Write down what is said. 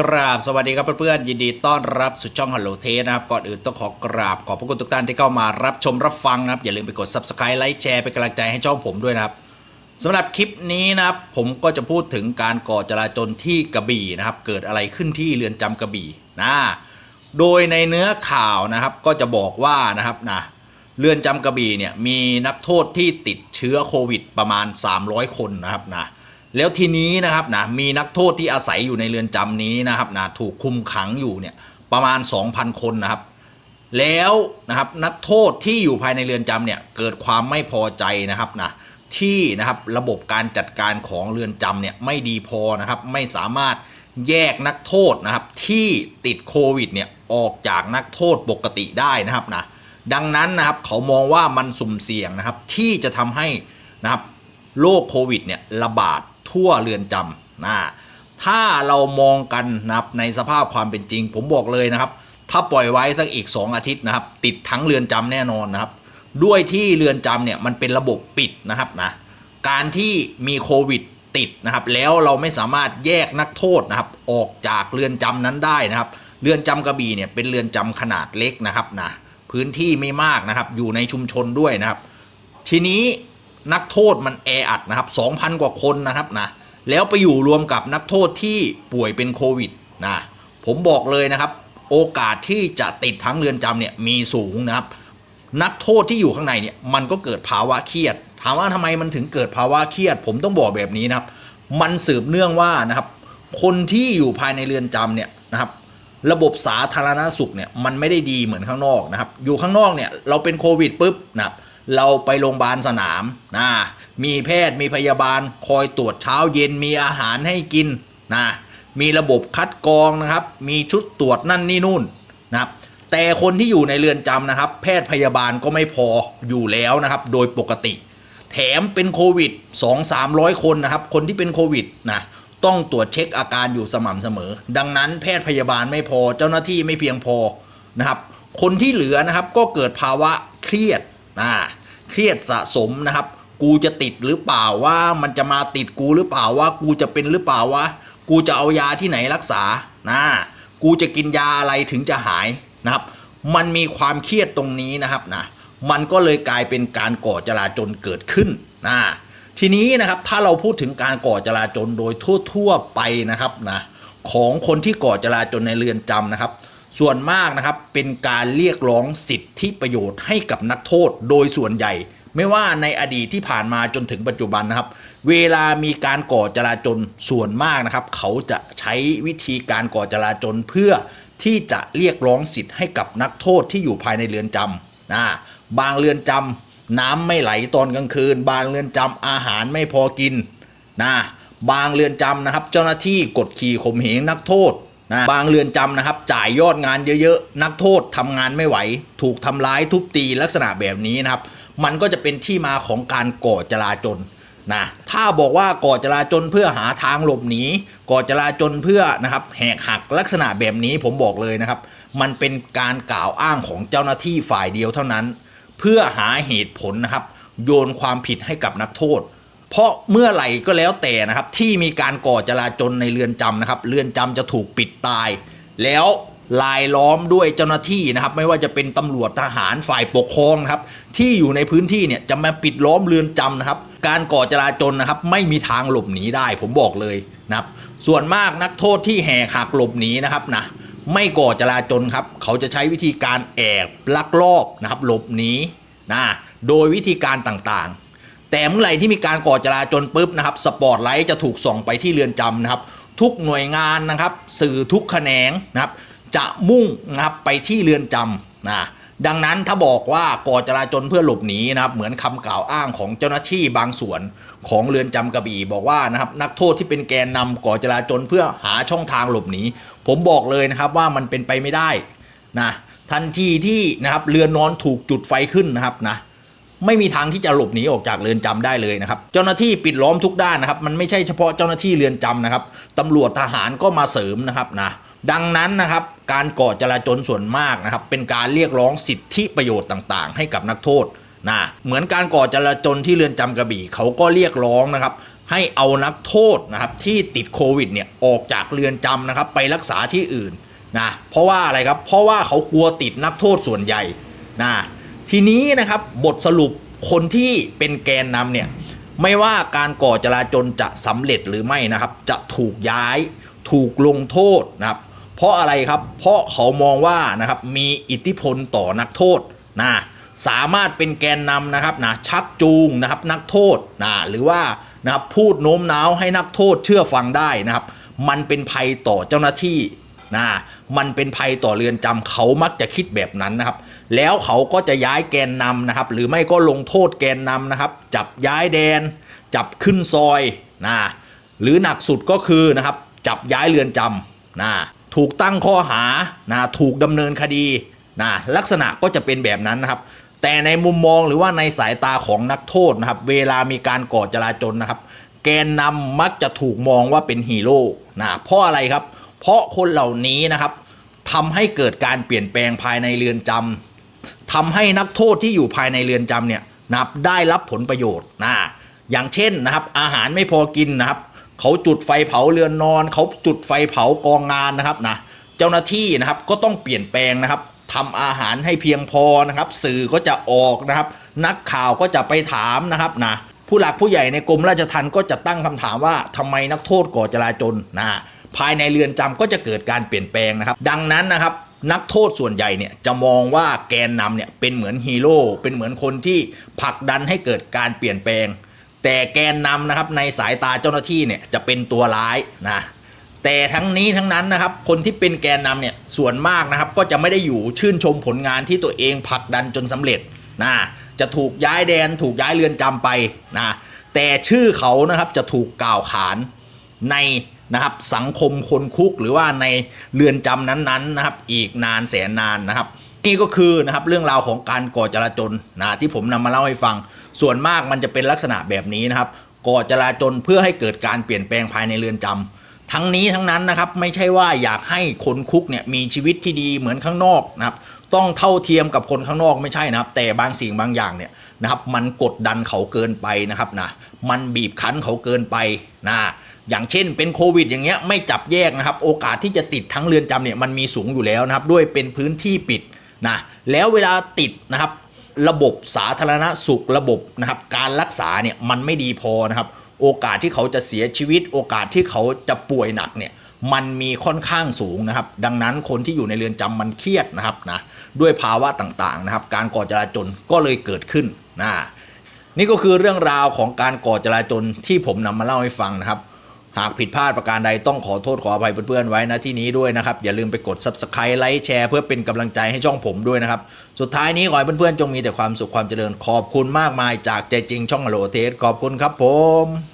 กราบสวัสดีครับเพื่อนๆยินดีต้อนรับสู่ช่องฮัลโหลเทนะครับ ก่อนอื่นต้องขอกราบขอบพระคุณทุกท่านที่เข้ามารับชมรับฟังนะครับ อย่าลืมไปกด subscribe ไลค์แชร์เป็นกำลังใจให้ช่องผมด้วยนะครับสำหรับคลิปนี้นะครับ ผมก็จะพูดถึงการก่อจราจรที่กระบี่นะครับ เกิดอะไรขึ้นที่เรือนจำกระบี่นะโดยในเนื้อข่าวนะครับก็จะบอกว่านะครับนะเรือนจำกระบี่เนี่ยมีนักโทษที่ติดเชื้อโควิดประมาณ 300 คนนะครับนะ แล้วทีนี้นะครับนะมีนักโทษที่อาศัยอยู่ในเรือนจำนี้นะครับนะถูกคุมขังอยู่เนี่ยประมาณ 2,000 คนนะครับ แล้วนะครับนักโทษที่อยู่ภายในเรือนจำเนี่ยเกิดความไม่พอใจนะครับนะที่นะครับระบบการจัดการของเรือนจำเนี่ยไม่ดีพอนะครับไม่สามารถแยกนักโทษนะครับที่ติดโควิดเนี่ยออกจากนักโทษปกติได้นะครับนะดังนั้นนะครับเขามองว่ามันสุ่มเสี่ยงนะครับที่จะทำให้นะครับโรคโควิดเนี่ยระบาด ทั่วเรือนจำนะถ้าเรามองกันนะครับในสภาพความเป็นจริง ผมบอกเลยนะครับ ถ้าปล่อยไว้สักอีก 2 อาทิตย์นะครับ ติดทั้งเรือนจำแน่นอนนะครับ ด้วยที่เรือนจำเนี่ยมันเป็นระบบปิดนะครับนะการที่มีโควิดติดนะครับ แล้วเราไม่สามารถแยกนักโทษนะครับ ออกจากเรือนจำนั้นได้นะครับ เรือนจำกระบี่เนี่ยเป็นเรือนจำขนาดเล็กนะครับนะพื้นที่ไม่มากนะครับ อยู่ในชุมชนด้วยนะครับ ทีนี้ นักโทษมันแออัดนะครับ2,000 กว่าคนนะครับนะแล้วไปอยู่รวมกับนักโทษที่ป่วยเป็นโควิดนะผมบอกเลยนะครับ โอกาสที่จะติดทั้งเรือนจำเนี่ยมีสูงนะครับ นักโทษที่อยู่ข้างในเนี่ยมันก็เกิดภาวะเครียด ถามว่าทำไมมันถึงเกิดภาวะเครียด ผมต้องบอกแบบนี้นะครับ มันสืบเนื่องว่านะครับ คนที่อยู่ภายในเรือนจำเนี่ยนะครับระบบสาธารณสุขเนี่ยมันไม่ได้ดีเหมือนข้างนอกนะครับ อยู่ข้างนอกเนี่ยเราเป็นโควิดปุ๊บนะครับ เราไปโรงพยาบาลสนามนะมีแพทย์มีพยาบาลคอยตรวจเช้าเย็นมีอาหารให้กินนะมีระบบคัดกรองนะครับ มีชุดตรวจนั่นนี่นู่นนะครับแต่คนที่อยู่ในเรือนจำนะครับ แพทย์พยาบาลก็ไม่พออยู่แล้วนะครับ โดยปกติ แถมเป็นโควิด 2-300 คนนะครับ คนที่เป็นโควิดนะต้องตรวจเช็คอาการอยู่สม่ำเสมอ ดังนั้นแพทย์พยาบาลไม่พอเจ้าหน้าที่ไม่เพียงพอนะครับ คนที่เหลือนะครับก็เกิดภาวะเครียดนะ เครียดสะสมนะครับ กูจะติดหรือเปล่าว่ามันจะมาติดกูหรือเปล่าว่ากูจะเป็นหรือเปล่าวะกูจะเอายาที่ไหนรักษานะกูจะกินยาอะไรถึงจะหายนะครับ มันมีความเครียดตรงนี้นะครับนะมันก็เลยกลายเป็นการก่อจราจนเกิดขึ้นนะทีนี้นะครับถ้าเราพูดถึงการก่อจราจนโดยทั่ว ๆ ไปนะครับนะของคนที่ก่อจราจนในเรือนจำนะครับ ส่วนมากนะครับเป็นการเรียกร้องสิทธิประโยชน์ให้กับนักโทษโดยส่วนใหญ่ ไม่ว่าในอดีตที่ผ่านมาจนถึงปัจจุบันนะครับ เวลามีการก่อจราจนส่วนมากนะครับ เขาจะใช้วิธีการก่อจราจนเพื่อที่จะเรียกร้องสิทธิ์ให้กับนักโทษที่อยู่ภายในเรือนจำนะบางเรือนจำน้ำไม่ไหลตอนกลางคืน บางเรือนจำอาหารไม่พอกินนะบางเรือนจำนะครับ เจ้าหน้าที่กดขี่ข่มเหงนักโทษ นะบางเรือนจำนะครับ จ่ายยอดงานเยอะๆ นักโทษทำงานไม่ไหว ถูกทำร้ายทุบตีลักษณะแบบนี้นะครับ มันก็จะเป็นที่มาของการก่อจราจนนะถ้าบอกว่าก่อจราจนเพื่อหาทางหลบหนีก่อจราจนเพื่อนะครับแหกหักลักษณะแบบนี้ผมบอกเลยนะครับ มันเป็นการกล่าวอ้างของเจ้าหน้าที่ฝ่ายเดียวเท่านั้น เพื่อหาเหตุผลนะครับ โยนความผิดให้กับนักโทษ เพราะเมื่อไหร่ก็แล้วแต่นะครับ ที่มีการก่อจราจนในเรือนจำนะครับ เรือนจำจะถูกปิดตาย แล้วลายล้อมด้วยเจ้าหน้าที่นะครับ ไม่ว่าจะเป็นตำรวจทหารฝ่ายปกครองนะครับ ที่อยู่ในพื้นที่เนี่ยจะมาปิดล้อมเรือนจำนะครับ การก่อจราจนนะครับ ไม่มีทางหลบหนีได้ ผมบอกเลยนะครับ ส่วนมากนักโทษที่แหกหักหลบหนีนะครับนะไม่ก่อจราจนครับ เขาจะใช้วิธีการแอบลักลอบนะครับ หลบหนีนะโดยวิธีการต่างๆ แต่เมื่อไหร่ที่มีการก่อจราจนปุ๊บนะครับสปอตไลท์จะถูกส่งไปที่เรือนจำนะครับ ทุกหน่วยงานนะครับ สื่อทุกแขนงนะครับ จะมุ่งนะครับไปที่เรือนจำนะดังนั้นถ้าบอกว่าก่อจราจนเพื่อหลบหนีนะครับ เหมือนคำกล่าวอ้างของเจ้าหน้าที่บางส่วนของเรือนจำกระบี่บอกว่านะครับนักโทษที่เป็นแกนนำก่อจราจนเพื่อหาช่องทางหลบหนีผมบอกเลยนะครับว่ามันเป็นไปไม่ได้นะทันทีที่นะครับเรือนนอนถูกจุดไฟขึ้นนะครับนะ ไม่มีทางที่จะหลบหนีออกจากเรือนจำได้เลยนะครับ เจ้าหน้าที่ปิดล้อมทุกด้านนะครับ มันไม่ใช่เฉพาะเจ้าหน้าที่เรือนจำนะครับตำรวจทหารก็มาเสริมนะครับนะดังนั้นนะครับการก่อจราจนส่วนมากนะครับ เป็นการเรียกร้องสิทธิประโยชน์ต่างๆ ให้กับนักโทษนะเหมือนการก่อจราจนที่เรือนจำกระบี่เขาก็เรียกร้องนะครับให้เอานักโทษนะครับที่ติดโควิดเนี่ยออกจากเรือนจำนะครับไปรักษาที่อื่นนะเพราะว่าอะไรครับเพราะว่าเขากลัวติดนักโทษส่วนใหญ่นะ ทีนี้นะครับบทสรุปคนที่เป็นแกนนำเนี่ยไม่ว่าการก่อจราจนจะสำเร็จหรือไม่นะครับ จะถูกย้ายถูกลงโทษนะครับ เพราะอะไรครับ เพราะเขามองว่านะครับมีอิทธิพลต่อนักโทษนะสามารถเป็นแกนนำนะครับนะชักจูงนะครับนักโทษนะหรือว่านะครับพูดโน้มน้าวให้นักโทษเชื่อฟังได้นะครับ มันเป็นภัยต่อเจ้าหน้าที่นะมันเป็นภัยต่อเรือนจำเขามักจะคิดแบบนั้นนะครับ แล้วเขาก็จะย้ายแกนนำนะครับ หรือไม่ก็ลงโทษแกนนำนะครับ จับย้ายแดน จับขึ้นซอยนะหรือหนักสุดก็คือนะครับ จับย้ายเรือนจำนะถูกตั้งข้อหานะถูกดำเนินคดีนะลักษณะก็จะเป็นแบบนั้นนะครับ แต่ในมุมมองหรือว่าในสายตาของนักโทษนะครับ เวลามีการก่อจราจนนะครับ แกนนำมักจะถูกมองว่าเป็นฮีโร่นะเพราะอะไรครับ เพราะคนเหล่านี้นะครับทำให้เกิดการเปลี่ยนแปลงภายในเรือนจำ ทำให้นักโทษที่อยู่ภายในเรือนจำเนี่ยนะครับได้รับผลประโยชน์นะอย่างเช่นนะครับอาหารไม่พอกินนะครับเขาจุดไฟเผาเรือนนอน เขาจุดไฟเผากองงานนะครับนะเจ้าหน้าที่นะครับก็ต้องเปลี่ยนแปลงนะครับทำอาหารให้เพียงพอนะครับ สื่อก็จะออกนะครับ นักข่าวก็จะไปถามนะครับนะผู้หลักผู้ใหญ่ในกรมราชทัณฑ์ก็จะตั้งคำถามว่าทำไมนักโทษก่อจราจนนะภายในเรือนจำก็จะเกิดการเปลี่ยนแปลงนะครับ ดังนั้นนะครับ นักโทษส่วนใหญ่เนี่ยจะมองว่าแกนนำเนี่ยเป็นเหมือนฮีโร่เป็นเหมือนคนที่ผลักดันให้เกิดการเปลี่ยนแปลง แต่แกนนำนะครับในสายตาเจ้าหน้าที่เนี่ยจะเป็นตัวร้ายนะแต่ทั้งนี้ทั้งนั้นนะครับคนที่เป็นแกนนำเนี่ยส่วนมากนะครับก็จะไม่ได้อยู่ชื่นชมผลงานที่ตัวเองผลักดันจนสำเร็จนะจะถูกย้ายแดนถูกย้ายเรือนจำไปนะแต่ชื่อเขานะครับจะถูกกล่าวขานใน นะครับสังคมคนคุกหรือว่าในเรือนจำนั้นๆนะครับอีกนานแสนนานนะครับ นี่ก็คือนะครับเรื่องราวของการก่อจราจนนะที่ผมนำมาเล่าให้ฟัง ส่วนมากมันจะเป็นลักษณะแบบนี้นะครับก่อจราจนเพื่อให้เกิดการเปลี่ยนแปลงภายในเรือนจำทั้งนี้ทั้งนั้นนะครับไม่ใช่ว่าอยากให้คนคุกเนี่ยมีชีวิตที่ดีเหมือนข้างนอกนะครับต้องเท่าเทียมกับคนข้างนอกไม่ใช่นะครับ แต่บางสิ่งบางอย่างเนี่ยนะครับมันกดดันเขาเกินไปนะครับนะมันบีบคั้นเขาเกินไปนะ อย่างเช่นเป็นโควิดอย่างเงี้ยไม่จับแยกนะครับ โอกาสที่จะติดทั้งเรือนจำเนี่ยมันมีสูงอยู่แล้วนะครับ ด้วยเป็นพื้นที่ปิดนะแล้วเวลาติดนะครับ ระบบสาธารณสุขระบบนะครับ การรักษาเนี่ยมันไม่ดีพอนะครับ โอกาสที่เขาจะเสียชีวิต โอกาสที่เขาจะป่วยหนักเนี่ยมันมีค่อนข้างสูงนะครับ ดังนั้นคนที่อยู่ในเรือนจำมันเครียดนะครับนะด้วยภาวะต่างๆนะครับ การก่อจราจนก็เลยเกิดขึ้นนะนี่ก็คือเรื่องราวของการก่อจราจนที่ผมนำมาเล่าให้ฟังนะครับ หากผิดพลาดประการใดต้องขอโทษขออภัยเพื่อนๆไว้นะที่นี้ด้วยนะครับ อย่าลืมไปกด subscribe ไลค์แชร์เพื่อเป็นกำลังใจให้ช่องผมด้วยนะครับ สุดท้ายนี้ขอให้เพื่อนๆจงมีแต่ความสุขความเจริญขอบคุณมากมายจากใจจริงช่องอโลเทสขอบคุณครับผม